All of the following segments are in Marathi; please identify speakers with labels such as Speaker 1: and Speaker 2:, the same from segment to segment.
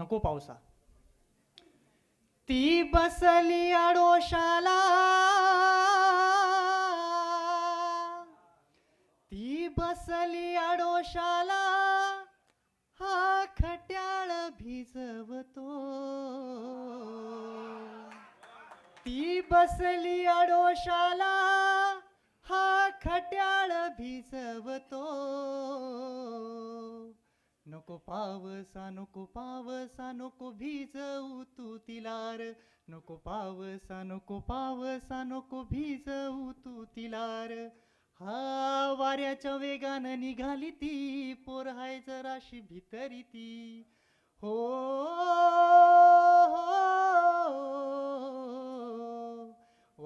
Speaker 1: नको पावसा ती बसली आडोशाला. ती बसली आडोशाला. हा खट्याळ भिजवतो. ती बसली आडोशाला. हा खट्याळ भिजवतो. नको पावसा नको पावसा नको भिजवू तू तिलार. नको पावसा नको पावसा नको भिजवू तू तिलार. हा वाऱ्याच्या वेगानं निघाली ती पोर हाय जराशी भितरी ती.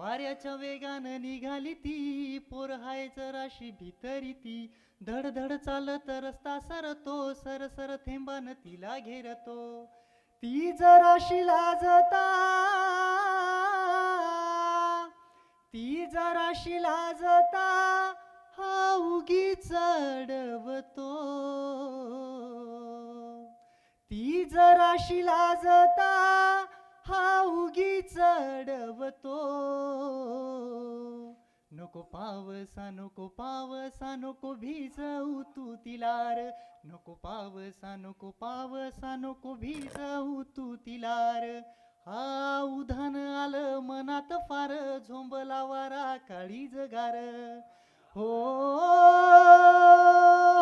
Speaker 1: वाऱ्याच्या वेगानं निघाली ती. पोर हाय जराशी भितरी ती. धडधड चालत रस्ता सरतो सर सर थेंबान तिला घेरतो. ती जराशी लाजता. ती जराशी लाजता. हा उगी चढवतो. ती जराशी लाजता. हा उगी चढवतो नको पावसा नको पावसा नको भिजवू तू तिलार. नको पावसा नको पावसा नको भिजवू तू तिलार. हा उधान आलं मनात फार झोंबला वारा काळी जगार. हो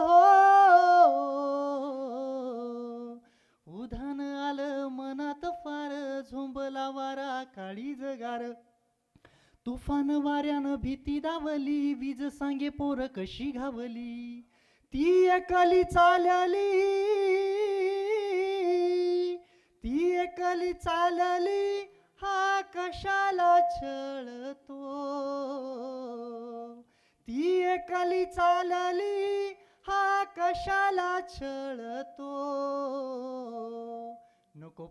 Speaker 1: हो. उधान आलं मनात फार झोंबला वारा काळी जगार. तुफान वाऱ्यानं भीती दावली वीज सांगे पोर कशी घावली. ती एकाली चालली. ती एकाली चालली हा कशाला छळतो. ती एकाली चालली हा कशाला छळतो.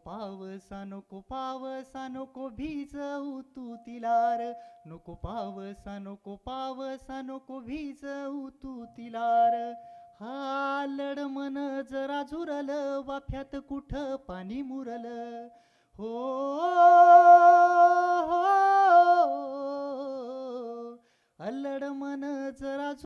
Speaker 1: पावसा नको पावसा नको भिजवू तू तिलार. नको पावसा नको पावसा नको भिजवू तू तिलार. हा लड मन जरा झुरल वाफ्यात कुठं पाणी मुरल? हो हो